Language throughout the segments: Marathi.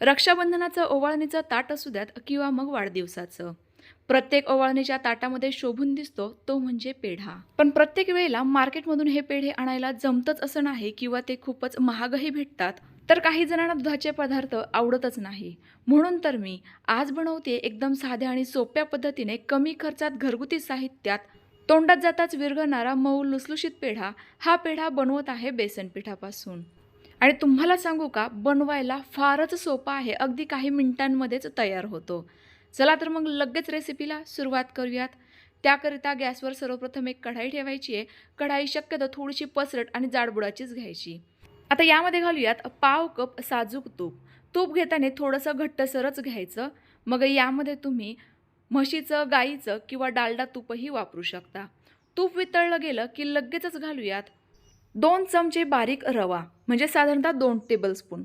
रक्षाबंधनाचं ओवाळणीचं ताट असू द्यात किंवा मग वाढदिवसाचं. प्रत्येक ओवाळणीच्या ताटामध्ये शोभून दिसतो तो म्हणजे पेढा. पण प्रत्येक वेळेला मार्केटमधून हे पेढे आणायला जमतच असं नाही किंवा ते खूपच महागही भेटतात. तर काही जणांना दुधाचे पदार्थ आवडतच नाही. म्हणून तर मी आज बनवते एकदम साध्या आणि सोप्या पद्धतीने कमी खर्चात घरगुती साहित्यात तोंडात जाताच विरघळणारा मऊ लुसलुशीत पेढा. हा पेढा बनवत आहे बेसन पिठापासून आणि तुम्हाला सांगू का बनवायला फारच सोपा आहे. अगदी काही मिनिटांमध्येच तयार होतो. चला तर मग लगेच रेसिपीला सुरुवात करूयात. त्याकरिता गॅसवर सर्वप्रथम एक कढाई ठेवायची आहे. कढाई शक्यतो थोडीशी पसरट आणि जाडबुडाचीच घ्यायची. आता यामध्ये घालूयात पाव कप साजूक तूप. तूप घेताना थोडंसं घट्टसरच घ्यायचं. मग यामध्ये तुम्ही म्हशीचं गाईचं किंवा डालडा तूपही वापरू शकता. तूप वितळलं गेलं की लगेचच घालूयात. दोन चमचे बारीक रवा. म्हणजे साधारणतः दोन टेबलस्पून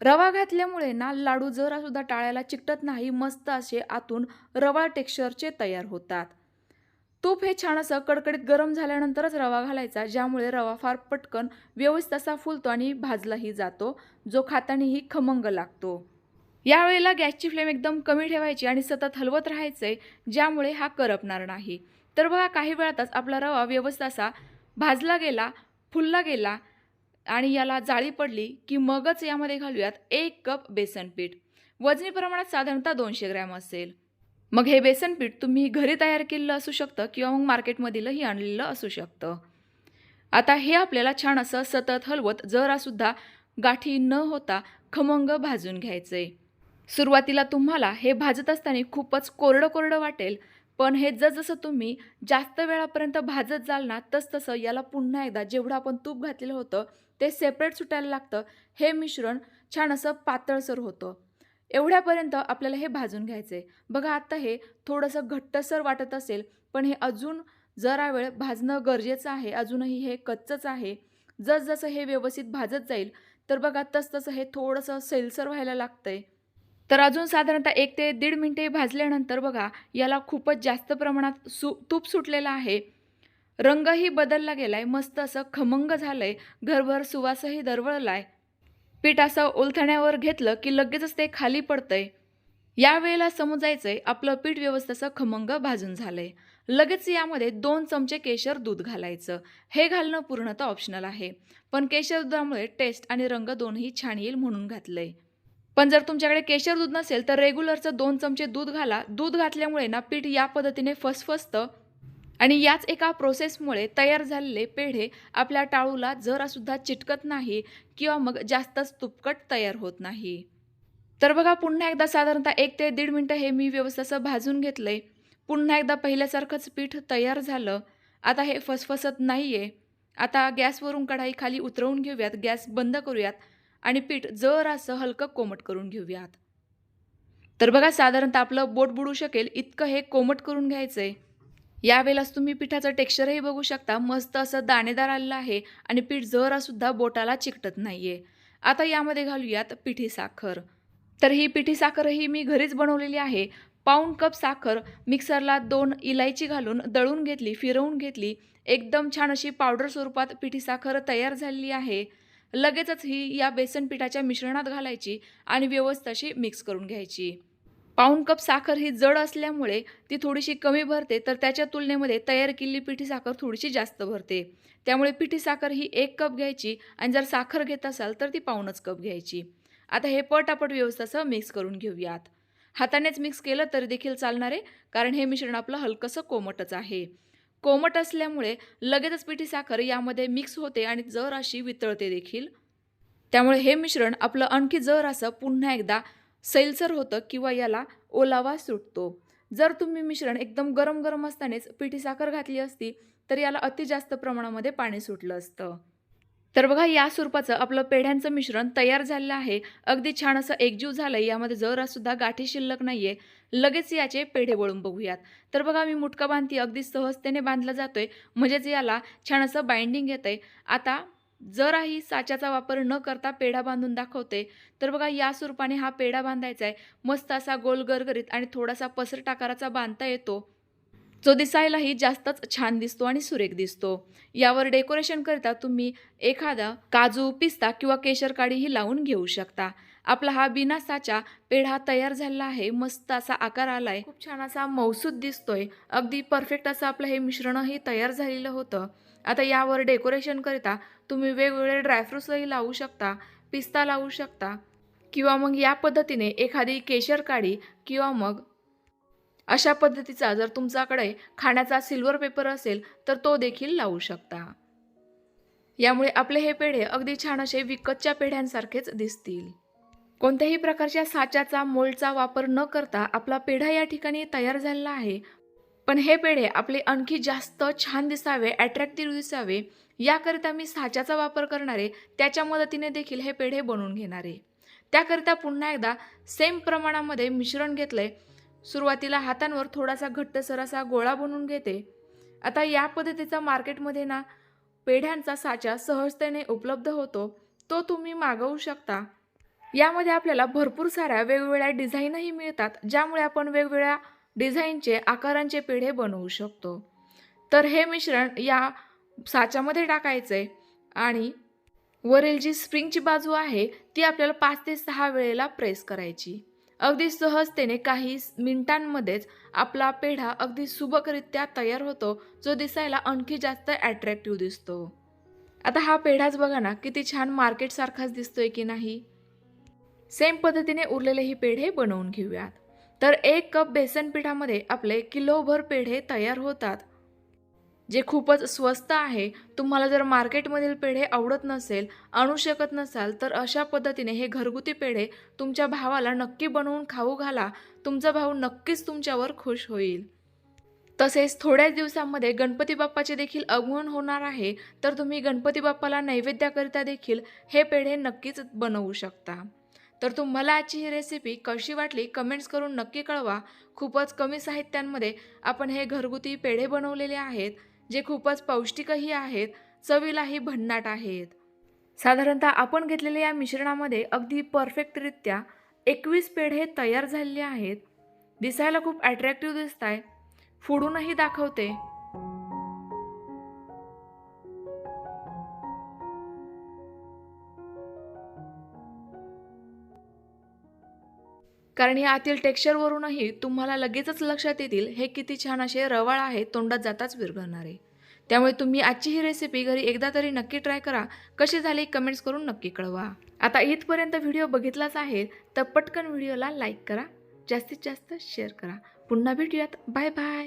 रवा घातल्यामुळे ना लाडू जरासुद्धा टाळ्याला चिकटत नाही मस्त असे आतून रवा टेक्स्चरचे तयार होतात. तूप हे छान असं कडकडीत गरम झाल्यानंतरच रवा घालायचा ज्यामुळे रवा फार पटकन व्यवस्थित असा फुलतो आणि भाजलाही जातो जो खातानीही खमंग लागतो. यावेळेला गॅसची फ्लेम एकदम कमी ठेवायची आणि सतत हलवत राहायचंय ज्यामुळे हा करपणार नाही. तर बघा काही वेळातच आपला रवा व्यवस्थित असा भाजला गेला फुलला गेला आणि याला जाळी पडली की मगच यामध्ये घालूयात एक कप बेसन पीठ. वजनी प्रमाणात साधारणतः दोनशे ग्रॅम असेल. मग हे बेसन पीठ तुम्ही घरी तयार केलेलं असू शकतं किंवा मग मार्केटमधीलही आणलेलं असू शकतं. आता हे आपल्याला छान असं सतत हलवत जरासुद्धा गाठी न होता खमंग भाजून घ्यायचं आहे सुरुवातीला तुम्हाला हे भाजत असताना खूपच कोरडं कोरडं वाटेल पण हे जसजसं तुम्ही जास्त वेळापर्यंत भाजत जाल ना तसतसं याला पुन्हा एकदा जेवढं आपण तूप घातलेलं होतं ते सेपरेट सुटायला लागतं. हे मिश्रण छान असं पातळसर होतं. एवढ्यापर्यंत आपल्याला हे भाजून घ्यायचं आहे बघा आत्ता हे थोडंसं घट्टसर वाटत असेल पण हे अजून जरा वेळ भाजणं गरजेचं आहे. अजूनही हे कच्चंच आहे. जसजसं हे व्यवस्थित भाजत जाईल तर बघा तसतसं हे थोडंसं सैलसर व्हायला लागतं आहे तर अजून साधारणतः एक ते दीड मिनटे भाजल्यानंतर बघा याला खूपच जास्त प्रमाणात सु तूप सुटलेलं आहे. रंगही बदलला गेला आहे मस्त असं खमंग झालं आहे घरभर सुवासही दरवळला आहे पीठ असं ओलथण्यावर घेतलं की लगेचच ते खाली पडतंय. यावेळेला आहे आपलं पीठ व्यवस्थित असं खमंग भाजून झालं आहे लगेच यामध्ये दोन चमचे केशर दूध घालायचं. हे घालणं पूर्णतः ऑप्शनल आहे. पण केशर दुधामुळे टेस्ट आणि रंग दोन्ही छान येईल म्हणून घातलं आहे पण जर तुमच्याकडे केशर दूध नसेल तर रेग्युलरचं दोन चमचे दूध घाला. दूध घातल्यामुळे ना पीठ या पद्धतीने फसफसतं आणि याच एका प्रोसेसमुळे तयार झालेले पेढे आपल्या टाळूला जरासुद्धा चिटकत नाही किंवा मग जास्तच तुपकट तयार होत नाही. तर बघा पुन्हा एकदा साधारणतः एक ते दीड मिनटं हे मी व्यवस्थित भाजून घेतलं आहे पुन्हा एकदा पहिल्यासारखंच पीठ तयार झालं. आता हे फसफसत नाही आहे आता गॅसवरून कढाई खाली उतरवून घेऊयात. गॅस बंद करूयात. आणि पीठ जरासं हलकं कोमट करून घेऊयात. तर बघा साधारणतः आपलं बोट बुडू शकेल इतकं हे कोमट करून घ्यायचं आहे यावेळेलाच तुम्ही पिठाचं टेक्स्चरही बघू शकता मस्त असं दाणेदार आलेलं आहे आणि पीठ जरासुद्धा बोटाला चिकटत नाही आहे आता यामध्ये घालूयात पिठी साखर. तर ही पिठी साखरही मी घरीच बनवलेली आहे. पाऊण कप साखर मिक्सरला दोन इलायची घालून दळून घेतली फिरवून घेतली. एकदम छान अशी पावडर स्वरूपात पिठी साखर तयार झालेली आहे. लगेचच ही या बेसन पिठाच्या मिश्रणात घालायची आणि व्यवस्थित अशी मिक्स करून घ्यायची. पाऊण कप साखर ही जड असल्यामुळे ती थोडीशी कमी भरते तर त्याच्या तुलनेमध्ये तयार केलेली पिठी साखर थोडीशी जास्त भरते. त्यामुळे पिठी साखर ही एक कप घ्यायची आणि जर साखर घेत असाल तर ती पाऊणच कप घ्यायची. आता हे पटापट व्यवस्थासह मिक्स करून घेऊयात. हातानेच मिक्स केलं तरी देखील चालणार आहे कारण हे मिश्रण आपलं हलकंसं कोमटच आहे. कोमट असल्यामुळे लगेचच पिठी साखर यामध्ये मिक्स होते आणि जर अशी वितळते देखील. त्यामुळे हे मिश्रण आपलं आणखी जर असं पुन्हा एकदा सैलसर होतं किंवा याला ओलावा सुटतो. जर तुम्ही मिश्रण एकदम गरम गरम असतानाच पिठी साखर घातली असती तर याला अति जास्त प्रमाणामध्ये पाणी सुटलं असतं. तर बघा या स्वरूपाचं आपलं पेढ्यांचं मिश्रण तयार झालेलं आहे. अगदी छान असं एकजीव झालं यामध्ये जरासुद्धा गाठी शिल्लक नाही आहे लगेच याचे पेढे वळून बघूयात. तर बघा मी मुटका बांधती अगदी सहजतेने बांधला जातोय. म्हणजेच याला छान असं बाइंडिंग येतंय आता जराही साच्याचा वापर न करता पेढा बांधून दाखवते. तर बघा या स्वरूपाने हा पेढा बांधायचा आहे मस्त असा गोल गरगरीत आणि थोडासा पसरट आकाराचा बांधता येतो. जो दिसायलाही जास्तच छान दिसतो आणि सुरेख दिसतो. यावर डेकोरेशन करता तुम्ही एखादा काजू पिस्ता किंवा केशर काडीही लावून घेऊ शकता. आपला हा बिना साचा पेढा तयार झालेला आहे. मस्त असा आकार आलाय. खूप छान असा मौसूद दिसतोय. अगदी परफेक्ट असं आपलं हे मिश्रणही तयार झालेलं होतं. आता यावर डेकोरेशन करिता तुम्ही वेगवेगळे ड्रायफ्रुट्सही लावू शकता पिस्ता लावू शकता किंवा मग या पद्धतीने एखादी केशर काडी किंवा मग अशा पद्धतीचा जर तुमच्याकडे खाण्याचा सिल्वर पेपर असेल तर तो देखील लावू शकता. यामुळे आपले हे पेढे अगदी छान असे विकतच्या पेढ्यांसारखेच दिसतील. कोणत्याही प्रकारच्या साच्याचा मोल्डचा वापर न करता आपला पेढा या ठिकाणी तयार झालेला आहे. पण हे पेढे आपले आणखी जास्त छान दिसावे अट्रॅक्टिव्ह दिसावे याकरिता मी साच्याचा वापर करणारे त्याच्या मदतीने देखील हे पेढे बनवून घेणारे. त्याकरिता पुन्हा एकदा सेम प्रमाणामध्ये मिश्रण घेतलंय सुरुवातीला हातांवर थोडासा घट्टसर असा गोळा बनवून घेते. आता या पद्धतीचा मार्केटमध्ये ना पेढ्यांचा साचा सहजतेने उपलब्ध होतो. तो तुम्ही मागवू शकता. यामध्ये आपल्याला भरपूर साऱ्या वेगवेगळ्या डिझाईनही मिळतात ज्यामुळे आपण वेगवेगळ्या डिझाईनचे आकारांचे पेढे बनवू शकतो. तर हे मिश्रण या साच्यामध्ये टाकायचे आणि वरील जी स्प्रिंगची बाजू आहे ती आपल्याला पाच ते सहा वेळेला प्रेस करायची. अगदी सहजतेने काही मिनिटांमध्येच आपला पेढा अगदी सुबकरित्या तयार होतो जो दिसायला आणखी जास्त ॲट्रॅक्टिव्ह दिसतो. आता हा पेढाच बघा ना किती छान मार्केटसारखाच दिसतोय की नाही? सेम पद्धतीने उरलेले ही पेढे बनवून घेऊयात. तर एक कप बेसन पिठामध्ये आपले किलोभर पेढे तयार होतात. जे खूपच स्वस्त आहे तुम्हाला जर मार्केटमधील पेढे आवडत नसेल आणू शकत नसाल तर अशा पद्धतीने हे घरगुती पेढे तुमच्या भावाला नक्की बनवून खाऊ घाला. तुमचा भाऊ नक्कीच तुमच्यावर खुश होईल. तसेच थोड्याच दिवसांमध्ये गणपती बाप्पाचे देखील आगमन होणार आहे तर तुम्ही गणपती बाप्पाला नैवेद्याकरिता देखील हे पेढे नक्कीच बनवू शकता. तर तुम्हाला आजची ही रेसिपी कशी वाटली कमेंट्स करून नक्की कळवा. खूपच कमी साहित्यांमध्ये आपण हे घरगुती पेढे बनवलेले आहेत. जे खूपच पौष्टिकही आहेत चवीलाही भन्नाट आहेत. साधारणतः आपण घेतलेल्या या मिश्रणामध्ये अगदी परफेक्टरित्या एकवीस पेढे तयार झालेले आहेत. दिसायला खूप अट्रॅक्टिव्ह दिसत आहे फुडूनही दाखवते. कारण या आतील टेक्स्चरवरूनही तुम्हाला लगेचच लक्षात येतील हे किती छान असे रवाळ आहे तोंडात जाताच विरघळणारे. त्यामुळे तुम्ही आजची ही रेसिपी घरी एकदा तरी नक्की ट्राय करा. कशी झाली कमेंट्स करून नक्की कळवा. आता इथपर्यंत व्हिडिओ बघितलाच आहे तर पटकन व्हिडिओला लाईक करा. जास्तीत जास्त शेअर करा. पुन्हा भेटूयात. Bye bye